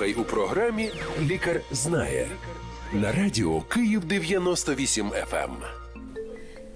У програмі Лікар знає на радіо Київ 98 FM.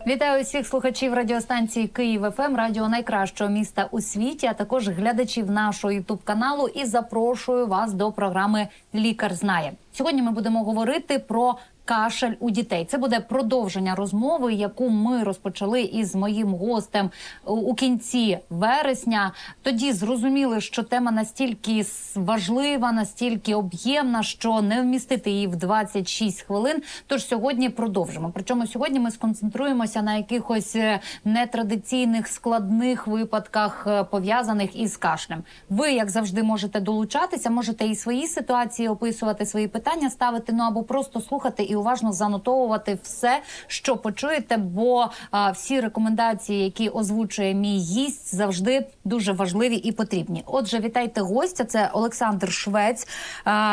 Вітаю всіх слухачів радіостанції Київ ФМ, радіо найкращого міста у світі, а також глядачів нашого ютуб каналу. І запрошую вас до програми Лікар знає. Сьогодні ми будемо говорити про. Кашель у дітей це буде продовження розмови, яку ми розпочали із моїм гостем у кінці вересня. Тоді зрозуміли, що тема настільки важлива, настільки об'ємна, що не вмістити її в 26 хвилин. Тож сьогодні продовжимо. Причому сьогодні ми сконцентруємося на якихось е, нетрадиційних складних випадках, е, пов'язаних із кашлем. Ви, як завжди, можете долучатися, можете і свої ситуації описувати, свої питання ставити, ну або просто слухати і уважно занотовувати все, що почуєте. Бо а, всі рекомендації, які озвучує мій гість, завжди дуже важливі і потрібні. Отже, вітайте гостя. Це Олександр Швець,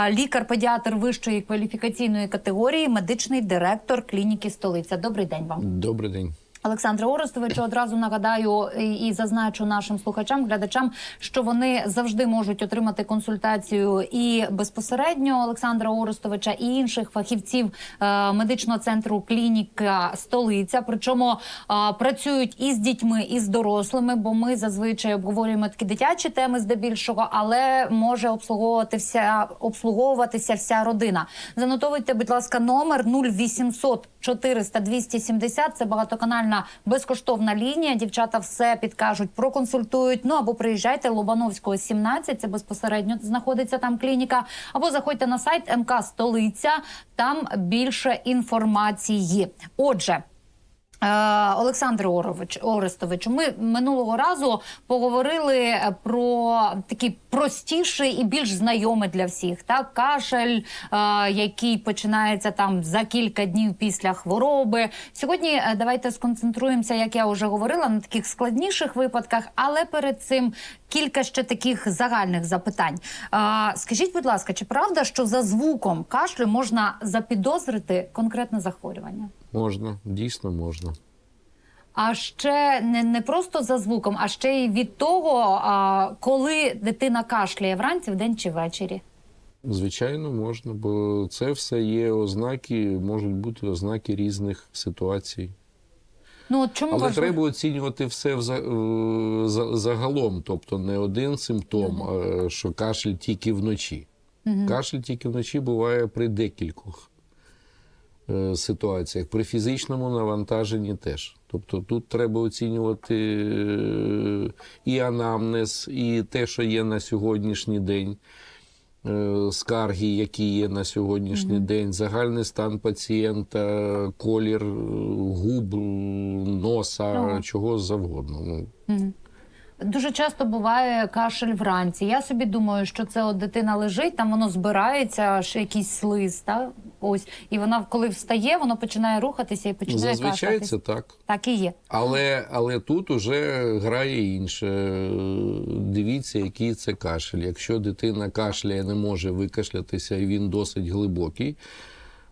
лікар-педіатр вищої кваліфікаційної категорії, медичний директор клініки столиця. Добрий день вам. Добрий день. Олександре Орестовичу, одразу нагадаю і, зазначу нашим слухачам, глядачам, що вони завжди можуть отримати консультацію і безпосередньо Олександра Орестовича і інших фахівців е, медичного центру клініка столиця. Причому е, працюють і з дітьми, і з дорослими, бо ми зазвичай обговорюємо такі дитячі теми здебільшого, але може обслуговуватися обслуговуватися вся родина. Занотовуйте, будь ласка, номер 0800 400 270. Це багатоканальна безкоштовна лінія. Дівчата все підкажуть, проконсультують. Ну або приїжджайте Лобановського 17, Це безпосередньо знаходиться там клініка. Або заходьте на сайт МК Столиця. Там більше інформації. Отже. Е, Олександре Орович Орестовичу, ми минулого разу поговорили про такий простіший і більш знайомий для всіх. Так, кашель, е, який починається там за кілька днів після хвороби. Сьогодні е, давайте сконцентруємося, як я вже говорила, на таких складніших випадках, але перед цим кілька ще таких загальних запитань. Е, Скажіть, будь ласка, чи правда, що за звуком кашлю можна запідозрити конкретне захворювання? Можна, дійсно можна. А ще не, не просто за звуком, а ще й від того, а, коли дитина кашляє вранці, вдень чи ввечері. Звичайно, можна, бо це все є ознаки, можуть бути ознаки різних ситуацій. Ну от чому Але важливо? треба оцінювати все е, за- загалом, тобто не один симптом, а що кашель тільки вночі. Кашель тільки вночі буває при декількох ситуаціях. При фізичному навантаженні теж. Тобто тут треба оцінювати е, і анамнез, і те, що є на сьогоднішній день. е, Скарги, які є на сьогоднішній день, загальний стан пацієнта, колір е, губ, носа, Ага. чого завгодно. Ну, Дуже часто буває кашель вранці. Я собі думаю, що це от дитина лежить, там воно збирається, ще якийсь слиз, та ось, і вона, коли встає, воно починає рухатися і починає зазвичай це так. Так і є. Але, але тут уже грає інше. Дивіться, який це кашель. Якщо дитина кашляє, не може викашлятися, і він досить глибокий,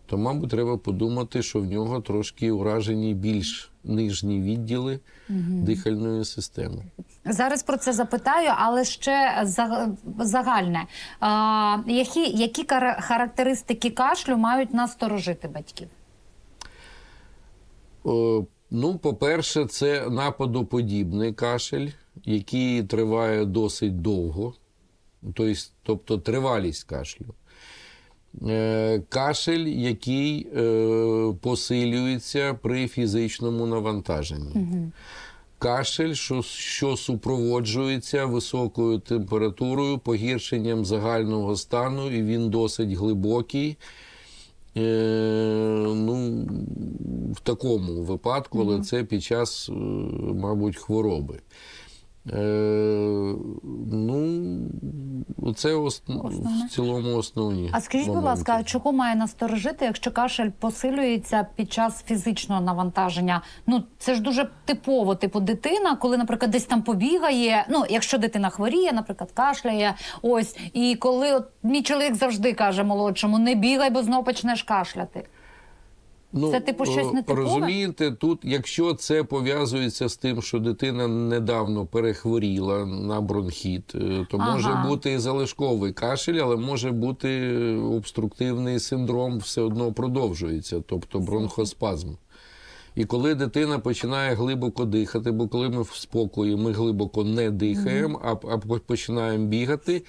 то, мабуть, треба подумати, що в нього трошки уражені більш нижні відділи дихальної системи. Зараз про це запитаю, але ще загальне. А, які, які характеристики кашлю мають насторожити батьків? О, Ну, по-перше, це нападоподібний кашель, який триває досить довго, тобто, тобто тривалість кашлю. Е, Кашель, який е, посилюється при фізичному навантаженні. Кашель, що, що супроводжується високою температурою, погіршенням загального стану, і він досить глибокий. Е, ну, в такому випадку, але це під час, е, мабуть, хвороби. Е, ну, це ос... Основне. в цілому основні. А скажіть, будь ласка, а чого має насторожити, якщо кашель посилюється під час фізичного навантаження? Ну це ж дуже типово, типу дитина, коли, наприклад, десь там побігає. Ну, якщо дитина хворіє, наприклад, кашляє, ось і коли от мій чоловік завжди каже молодшому: не бігай, бо знов почнеш кашляти. Це, типу, щось е, нетипове? Розумієте, тут, якщо це пов'язується з тим, що дитина недавно перехворіла на бронхіт, е, то Ага. може бути і залишковий кашель, але може бути обструктивний синдром, все одно продовжується, тобто бронхоспазм. І коли дитина починає глибоко дихати, бо коли ми в спокої, ми глибоко не дихаємо, а, а починаємо бігати,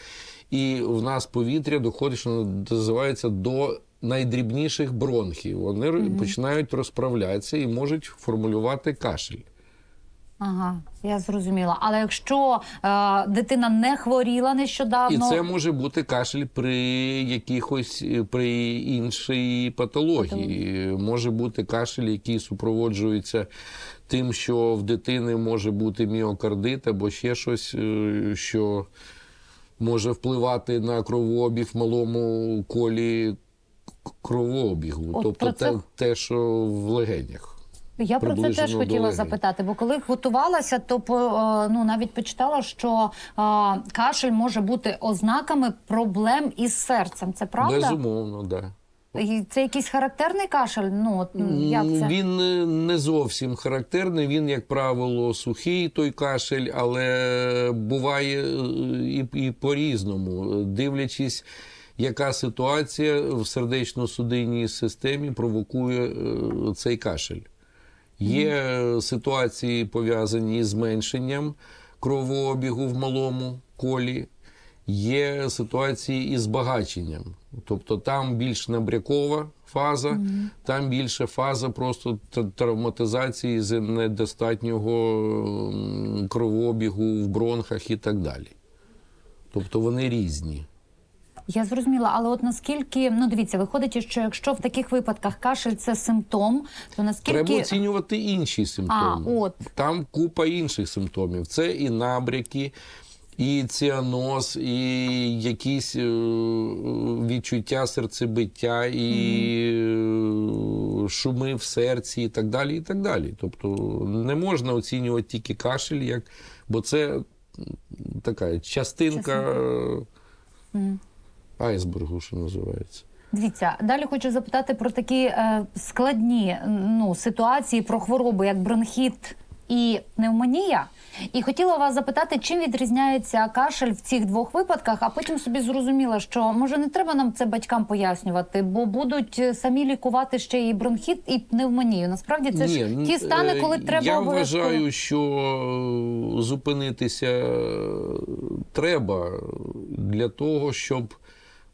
і в нас повітря доходить, що називається до найдрібніших бронхів. Вони р- починають розправлятися і можуть формулювати кашель. Ага, я зрозуміла. Але якщо е, дитина не хворіла нещодавно, І це може бути кашель при якихось е, при іншій патології. Може бути кашель, який супроводжується тим, що в дитини може бути міокардит або ще щось, е, що може впливати на кровообіг в малому колі кровообігу, От тобто про це- те, те, що в легенях. Я про це приближено теж до хотіла легень. запитати, бо коли готувалася, то по, е, ну навіть почитала, що е, кашель може бути ознаками проблем із серцем. Це правда? Безумовно, так. Да. І Це якийсь характерний кашель? Ну от, м, як М, це? Він е, не зовсім характерний. Він, як правило, сухий той кашель, але буває е, і, і по-різному, дивлячись, яка ситуація в сердечно-судинній системі провокує е, цей кашель. Є ситуації пов'язані з зменшенням кровообігу в малому колі, є ситуації із збагаченням. Тобто там більш набрякова фаза, там більше фаза просто травматизації з недостатнього кровообігу в бронхах і так далі. Тобто вони різні. Я зрозуміла, але от наскільки ну дивіться, виходить, що якщо в таких випадках кашель це симптом, то наскільки Треба оцінювати інші симптоми. А, от. Там купа інших симптомів. Це і набряки, і ціаноз, і якісь е, відчуття серцебиття, і е, шуми в серці, і так далі. і так далі. Тобто не можна оцінювати тільки кашель, як, бо це така частинка е, айсбергу, що називається. Дивіться, далі хочу запитати про такі е, складні ну, ситуації, про хвороби, як бронхіт і пневмонія. І хотіла вас запитати, чим відрізняється кашель в цих двох випадках, а потім собі зрозуміла, що може не треба нам це батькам пояснювати, бо будуть е, самі лікувати ще і бронхіт, і пневмонію. Насправді це ж ті стани, коли е, треба Я обов'язково. вважаю, що е, зупинитися треба для того, щоб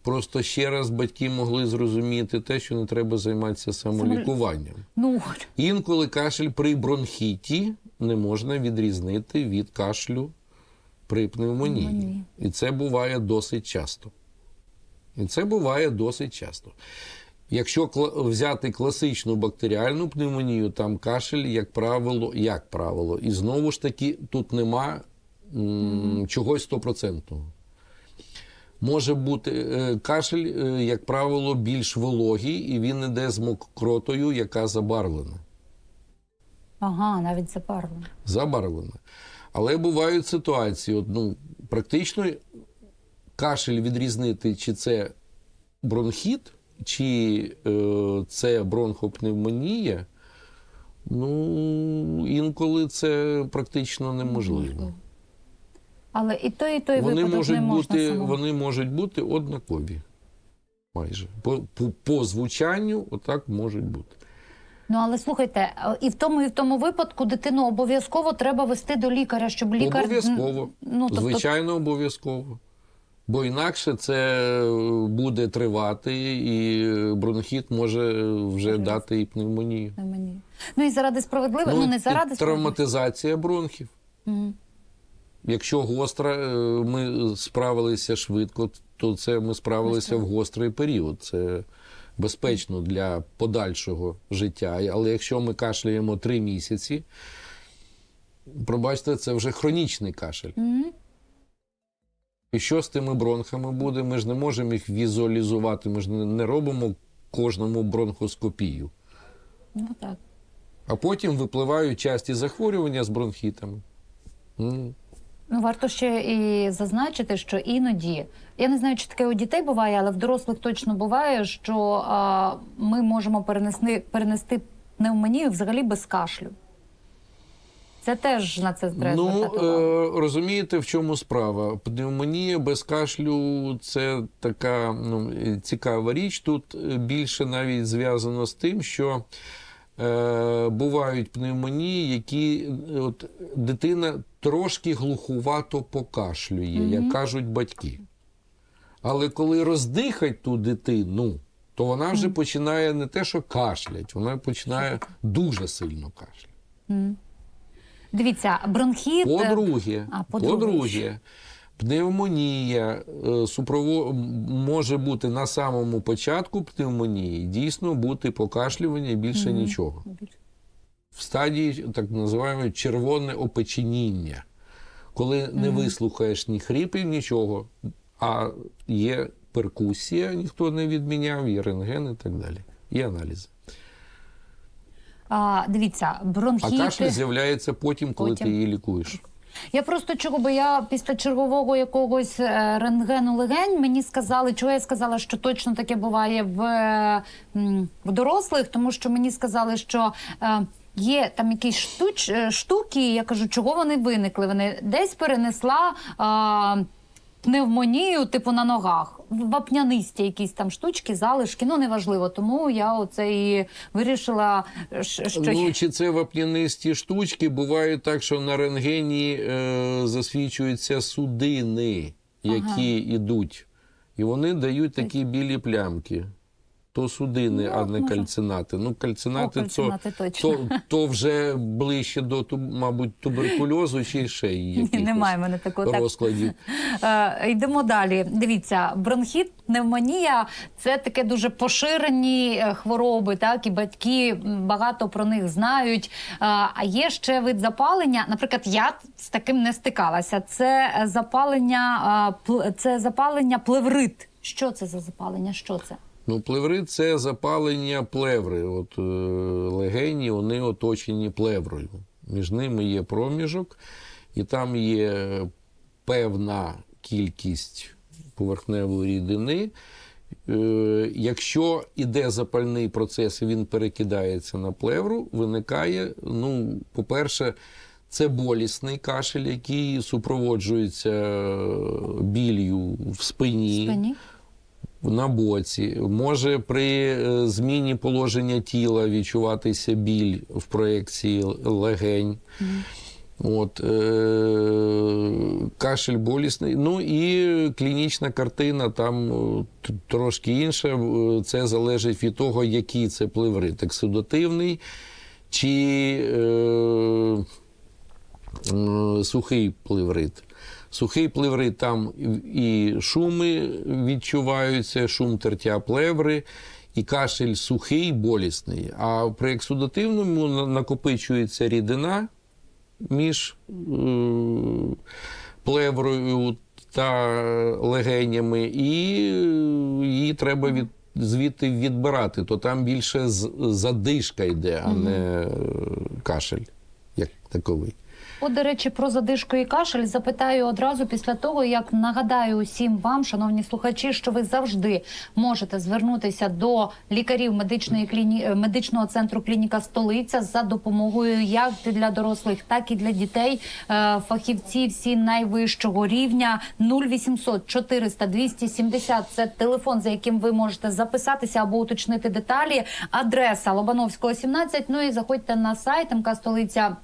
просто ще раз батьки могли зрозуміти те, що не треба займатися самолікуванням. Ну. Інколи кашель при бронхіті не можна відрізнити від кашлю при пневмонії. Пневмонії. І це буває досить часто. І це буває досить часто. Якщо взяти класичну бактеріальну пневмонію, там кашель, як правило, як правило, і знову ж таки, тут нема м, чогось стопроцентного. Може бути е, кашель, е, як правило, більш вологий, і він іде з мокротою, яка забарвлена. Ага, навіть запарлено. Забарвлена. Але бувають ситуації, от, ну, практично кашель відрізнити, чи це бронхіт, чи е, це бронхопневмонія, ну, інколи це практично неможливо. Але і той, і той Вони випадок можуть, не можна бути, самому. вони можуть бути однакові. Майже. По, по, по звучанню отак можуть бути. Ну але слухайте, е, і в тому, і в тому випадку дитину обов'язково треба вести до лікаря, щоб лікар Обов'язково. Ну тобто, Звичайно, обов'язково. Бо інакше це буде тривати, і бронхіт може вже дати і пневмонію. не мені. Ну і заради справедливості, ну, не і заради справедливості. травматизація бронхів. Мгм. Якщо гостра, е, ми справилися швидко, то це ми справилися в гострий період. Це безпечно для подальшого життя. Але якщо ми кашляємо три місяці, пробачте, це вже хронічний кашель. Мгм. І що з тими бронхами буде? Ми ж не можемо їх візуалізувати. Ми ж не- робимо кожному бронхоскопію. Ну так. А потім випливають часті захворювання з бронхітами. М. Ну, варто ще і зазначити, що іноді я не знаю, чи таке у дітей буває, але в дорослих точно буває, що а, ми можемо перенести, перенести пневмонію взагалі без кашлю. Це теж на це треба Ну, е, розумієте, в чому справа? Пневмонія без кашлю це така ну, цікава річ. Тут е, більше навіть зв'язано з тим, що е, бувають пневмонії, які от, дитина трошки глухувато покашлює, як кажуть батьки. Але коли роздихать ту дитину, то вона вже починає не те, що кашлять, вона починає дуже сильно кашляти. Дивіться, бронхіт. По-друге, А, по-друге. по-друге, пневмонія е, супрово... може бути на самому початку пневмонії, дійсно бути покашлювання і більше нічого. В стадії так називаємо червоне опеченіння, коли не вислухаєш ні хрипів, нічого, а є перкусія, ніхто не відміняв, є рентген і так далі. І аналізи. А, дивіться, А бронхіт. кашель з'являється потім, коли Потім. ти її лікуєш. Я просто чого, бо я після чергового якогось е, рентгену легень мені сказали, чого я сказала, що точно таке буває в, в дорослих, тому що мені сказали, що. е, Є там якісь штуч, е, штуки, я кажу, чого вони виникли? Вони десь перенесла а, пневмонію, типу на ногах, вапнянисті якісь там штучки, залишки, ну неважливо. Тому я оце і вирішила, що що Ну, чи це вапнянисті штучки? Буває так, що на рентгені е, засвічуються судини, які йдуть. І вони дають такі білі плямки. То судини, Ну, а не може. кальцинати. Ну, кальцинати, О, кальцинати то, то, то вже ближче до, мабуть, туберкульозу чи ще якихось Ні, немає мене такого. Так. Е, йдемо далі. Дивіться, бронхіт, пневмонія це таке дуже поширені е, хвороби, так і батьки багато про них знають. Е, а є ще вид запалення. Наприклад, я з таким не стикалася. Це запалення, е, це запалення плеврит. Що це за запалення? Що це? Ну, плеврит це запалення плеври. От е, легені вони оточені плеврою. Між ними є проміжок, і там є певна кількість поверхневої рідини. Е, якщо іде запальний процес і він перекидається на плевру, виникає, ну, по-перше, це болісний кашель, який супроводжується біллю в спині Спині? На боці. Може при е, зміні положення тіла відчуватися біль в проекції легень. От, е, кашель болісний. Ну і клінічна картина там е, трошки інша. Е, Це залежить від того, який це плеврит. Ексудативний чи е, сухий плеврит. Сухий плеврит там і шуми відчуваються, шум тертя плеври, і кашель сухий, болісний. А при ексудативному накопичується рідина між е, плеврою та легенями, і е, її треба від, звідти відбирати. То там більше задишка йде, а не е, кашель як таковий. От, до речі, про задишку і кашель запитаю одразу після того, як нагадаю усім вам, шановні слухачі, що ви завжди можете звернутися до лікарів медичної кліні... е, медичного центру клініка столиця за допомогою як для дорослих, так і для дітей. Е, Фахівці всі найвищого рівня 0800 400 270 – Це телефон, за яким ви можете записатися або уточнити деталі. Адреса Лобановського 17. Ну і заходьте на сайт МК столиця.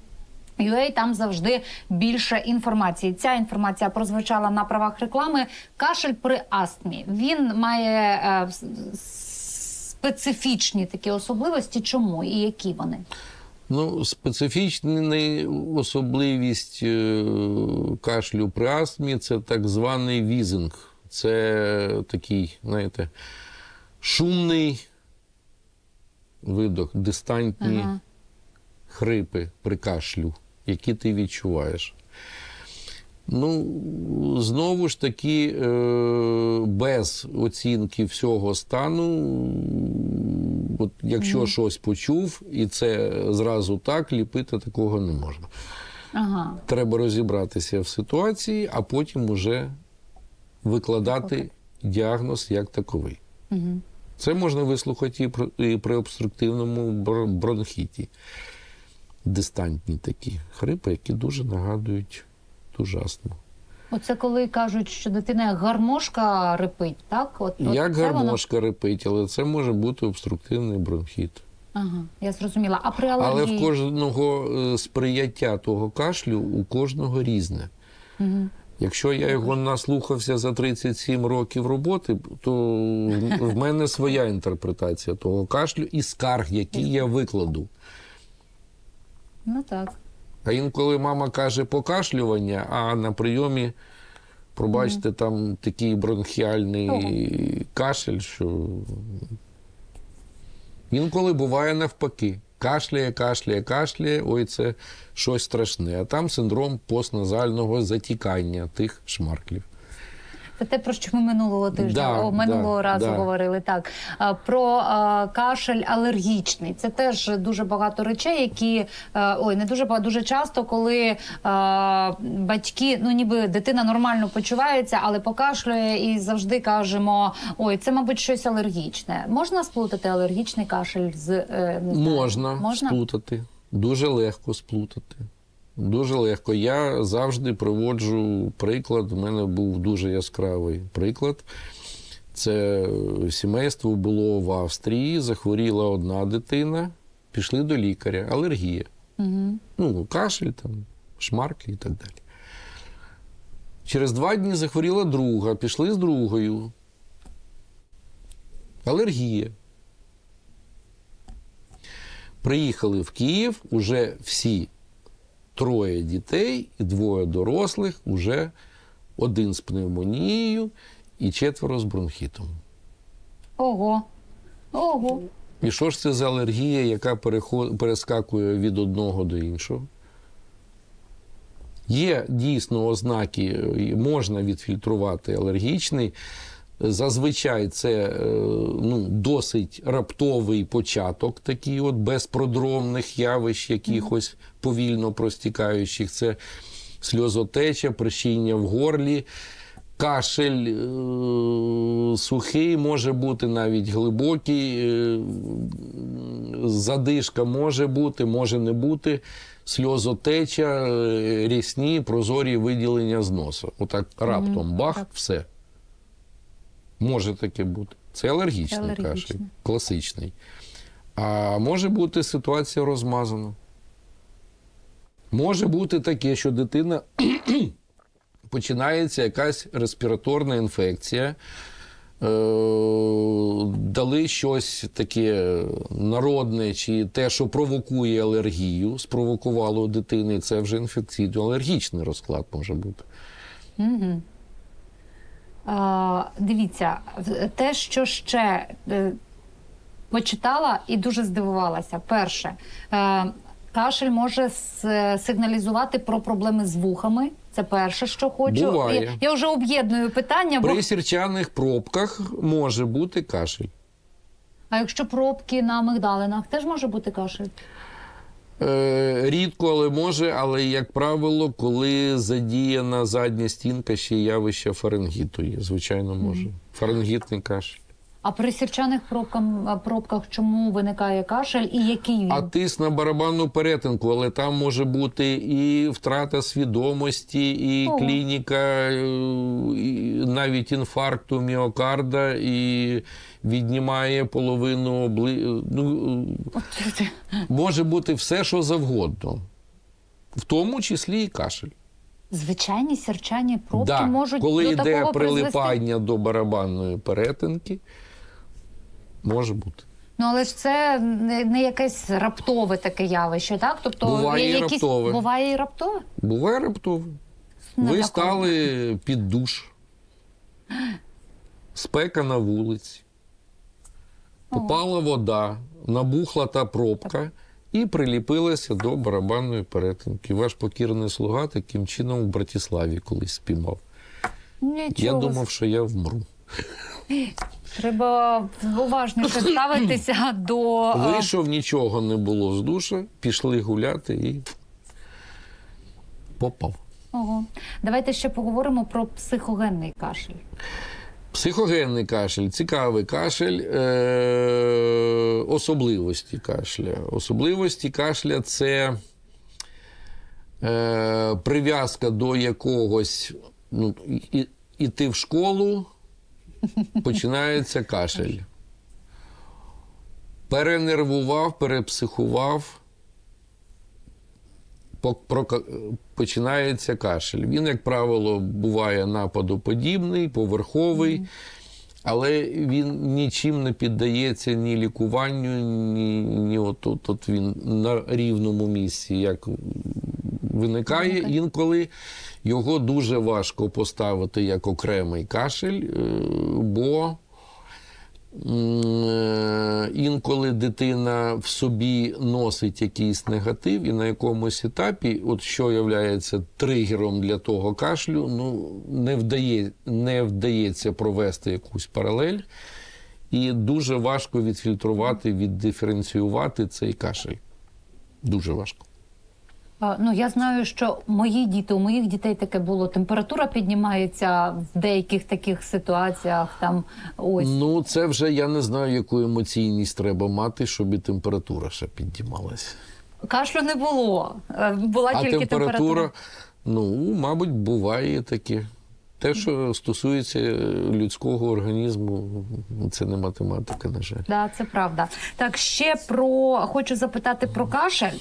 UA, там завжди більше інформації. Ця інформація прозвучала на правах реклами. Кашель при астмі. Він має е, специфічні такі особливості. Чому і які вони? Ну, специфічна особливість е, кашлю при астмі це так званий візинг. Це такий, знаєте, шумний видох, дистантні Ага. хрипи при кашлю, які ти відчуваєш. Ну, знову ж таки, е, без оцінки всього стану, от якщо щось почув, і це зразу так, ліпити такого не можна. Ага. Треба розібратися в ситуації, а потім уже викладати діагноз як таковий. Угу. Це можна вислухати і при, обструктивному бронхіті. Дистантні такі хрипи, які дуже нагадують дуже астму. Оце коли кажуть, що дитина як гармошка репить, так? От, от Як це гармошка репить, але це може бути обструктивний бронхіт. Ага, я зрозуміла. А при Але в кожного е, сприяття того кашлю у кожного різне. Угу. Якщо я його наслухався за 37 років роботи, то в мене своя інтерпретація того кашлю і скарг, які я викладу. Ну так. А інколи мама каже покашлювання, а на прийомі, пробачте, там такий бронхіальний кашель, що інколи буває навпаки. Кашляє, кашляє, кашляє, ой, це щось страшне. А там синдром постназального затікання тих шмарклів. Це те, про що ми минулого тижня, Да, о, минулого да, разу да. говорили. Так про а, кашель алергічний. Це теж дуже багато речей, які а, ой, не дуже багато, дуже часто, коли а, батьки, ну ніби дитина нормально почувається, але покашлює і завжди кажемо: ой, це, мабуть, щось алергічне. Можна сплутати алергічний кашель з е, не знаю, Можна, можна? сплутати. Дуже легко сплутати. Дуже легко. Я завжди приводжу приклад. У мене був дуже яскравий приклад. Це сімейство було в Австрії, захворіла одна дитина, пішли до лікаря, алергія. Угу. Ну, кашель, там, шмарки і так далі. Через два дні захворіла друга, пішли з другою. Алергія. Приїхали в Київ, уже всі троє дітей і двоє дорослих, уже один з пневмонією і четверо з бронхітом. Ого. Ого. І що ж це за алергія, яка переход... перескакує від одного до іншого? Є дійсно ознаки, можна відфільтрувати алергічний. Зазвичай це е, ну, досить раптовий початок, такий от без продромних явищ, якихось повільно простікаючих. Це сльозотеча, прищіння в горлі. Кашель е, сухий може бути навіть глибокий, е, задишка може бути, може не бути, сльозотеча, рісні, прозорі виділення з носа. Отак раптом бах, все. Може таке бути. Це алергічний, алергічний. кашель, класичний. А може бути ситуація розмазана. Може бути таке, що дитина починається якась респіраторна інфекція. Е, Дали щось таке народне, чи те, що провокує алергію, спровокувало у дитини, це вже інфекційно-алергічний розклад може бути. Угу. Дивіться, те, що ще е, почитала і дуже здивувалася. Перше, е, кашель може сигналізувати про проблеми з вухами. Це перше, що хочу. Буває. Я, я вже об'єдную питання, бо При сірчаних пробках може бути кашель. а якщо пробки на мигдалинах, теж може бути кашель. Е, рідко, але може, але, як правило, коли задіяна задня стінка, ще явище фарингіту є. Звичайно, може. Фарингітний кашель. А при сірчаних пробкам, пробках чому виникає кашель і який він? А тиск на барабанну перетинку, але там може бути і втрата свідомості, і Ого. клініка, е, і навіть інфаркту міокарда, і віднімає половину обли... ну, може бути все, що завгодно. В тому числі і кашель. Звичайні сірчані пробки Да, можуть коли до йде такого призвести. прилипання до барабанної перетинки, може бути. Ну але ж це не, якесь раптове таке явище, так? Тобто Буває є і якісь раптове. буває і раптове. Буває раптово. Не Ви такого. стали під душ, спека на вулиці, попала вода, набухла та пробка і приліпилася до барабанної перетинки. Ваш покірний слуга таким чином в Братіславі колись спіймав. Нічого. Я думав, що я вмру. Треба уважніше ставитися до Вийшов, нічого не було з душа, пішли гуляти і Попав. Ого. Давайте ще поговоримо про психогенний кашель. Психогенний кашель, цікавий кашель, е- особливості кашля. Особливості кашля це е- прив'язка до якогось. Ну, і, іти в школу, починається кашель. Перенервував, перепсихував, починається кашель. Він, як правило, буває нападоподібний, поверховий, але він нічим не піддається ні лікуванню, ні, ні от, от, от він на рівному місці, як виникає. Інколи його дуже важко поставити як окремий кашель, е, бо е, інколи дитина в собі носить якийсь негатив, і на якомусь етапі, от що є тригером для того кашлю, ну не вдає, не вдається провести якусь паралель, і дуже важко відфільтрувати, віддиференціювати цей кашель. Дуже важко. Ну я знаю, що мої діти, у моїх дітей таке було. Температура піднімається в деяких таких ситуаціях. Там ось Ну, це вже я не знаю, яку емоційність треба мати, щоб і температура ще піднімалася. кашлю не було. Е, Була А тільки температура, температура. ну, мабуть, буває таке. Те, що стосується людського організму, це не математика, на жаль. Да, це правда. Так, ще про хочу запитати про кашель.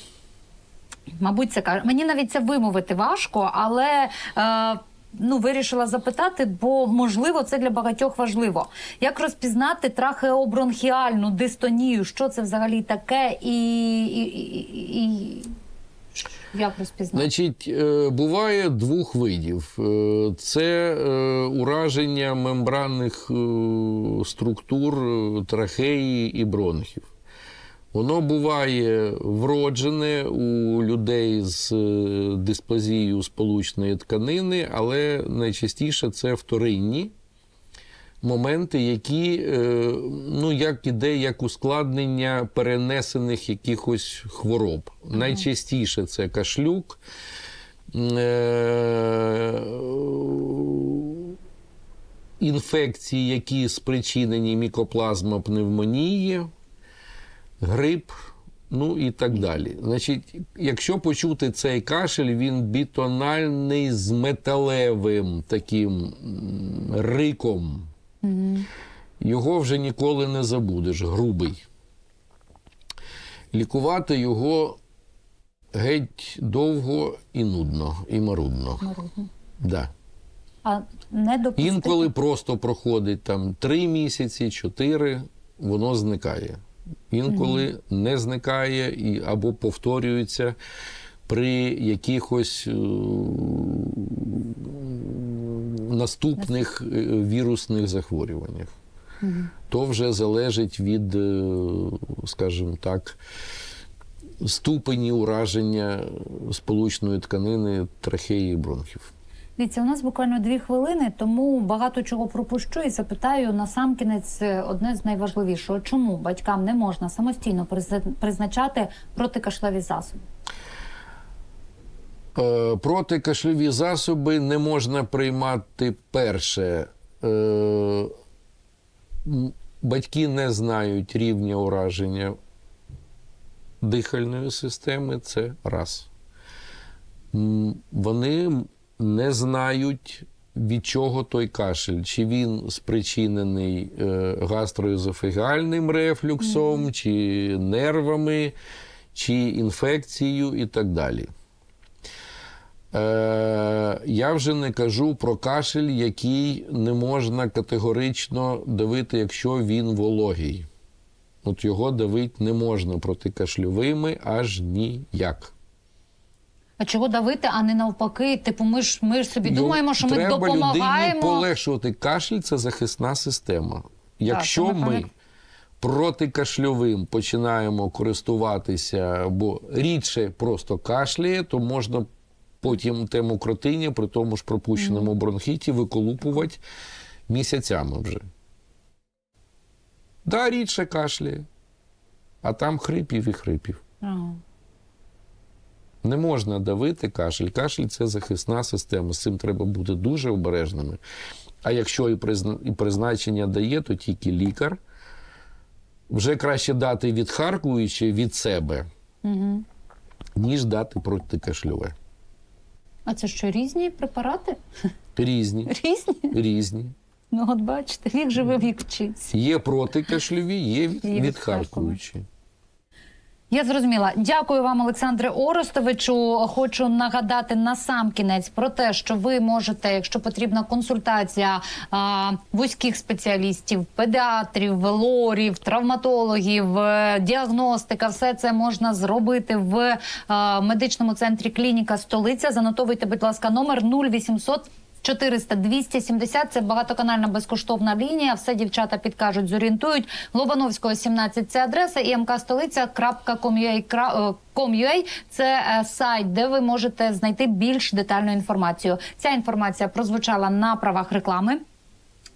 Мабуть, це кашель. Мені навіть це вимовити важко, але. Е, Ну, вирішила запитати, бо можливо це для багатьох важливо. Як розпізнати трахеобронхіальну дистонію? Що це взагалі таке, і, і, і, і як розпізнати? Значить, е, буває двох видів: Е, це е, ураження мембранних структур трахеї і бронхів. Воно буває вроджене у людей з е, дисплазією сполучної тканини, але найчастіше це вторинні моменти, які, е, ну, як іде, як ускладнення перенесених якихось хвороб. Найчастіше це кашлюк. е, Інфекції, які спричинені мікоплазма пневмонії, грип, ну і так далі. Значить, якщо почути цей кашель, він бітональний з металевим таким риком. Його вже ніколи не забудеш, грубий. Лікувати його геть довго і нудно, і марудно. Да. А не допустити? Інколи просто проходить там три місяці, чотири, воно зникає. Інколи не зникає і, або повторюється при якихось е, наступних е, вірусних захворюваннях. То вже залежить від, е, скажімо так, ступені ураження сполучної тканини трахеї і бронхів. Дивіться, у нас буквально дві хвилини, тому багато чого пропущу і запитаю насамкінець е, одне з найважливішого. Чому батькам не можна самостійно призначати протикашлеві засоби? Е, Протикашльові засоби не можна приймати перше. Е, Батьки не знають рівня ураження дихальної системи. Це раз. Вони не знають, від чого той кашель, чи він спричинений е, гастроезофагальним рефлюксом, чи нервами, чи інфекцією і так далі. Е, я вже не кажу про кашель, який не можна категорично давити, якщо він вологий. От його давити не можна протикашльовими аж ніяк. А чого давити, а не навпаки? Типу, ми ж ми ж собі Ну, думаємо, що ми треба допомагаємо. людині полегшувати кашель це захисна система. Якщо ми ми протикашльовим починаємо користуватися, бо рідше просто кашляє, то можна потім тему кротиня при тому ж пропущеному бронхіті виколупувати місяцями вже. Да, рідше кашляє, а там хрипів і хрипів. Ага. Не можна давити кашель. Кашель це захисна система. З цим треба бути дуже обережними. А якщо і призначення дає, то тільки лікар. Вже краще дати відхаркуючи від себе, ніж дати протикашльове. А це що різні препарати? Різні. Різні? Різні. Ну, от бачите, вік живе, вік вчиться. Є протикашльові, є від- Є відхаркуючі. Я зрозуміла. Дякую вам, Олександре Оростовичу. Хочу нагадати на сам кінець про те, що ви можете, якщо потрібна консультація а, вузьких спеціалістів, педіатрів, велорів, травматологів, е, діагностика, все це можна зробити в а, медичному центрі клініка столиця. Занотовуйте, будь ласка, номер 0800 400 270 – це багатоканальна безкоштовна лінія. Все дівчата підкажуть, зорієнтують. Лобановського 17 – це адреса і mkstолиця.com.ua – це е, сайт, де ви можете знайти більш детальну інформацію. Ця інформація прозвучала на правах реклами.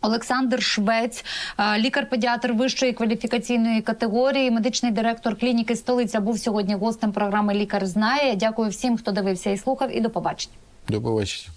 Олександр Швець, е, лікар-педіатр вищої кваліфікаційної категорії, медичний директор клініки столиця, був сьогодні гостем програми Лікар знає. Дякую всім, хто дивився і слухав. І до побачення. До побачення.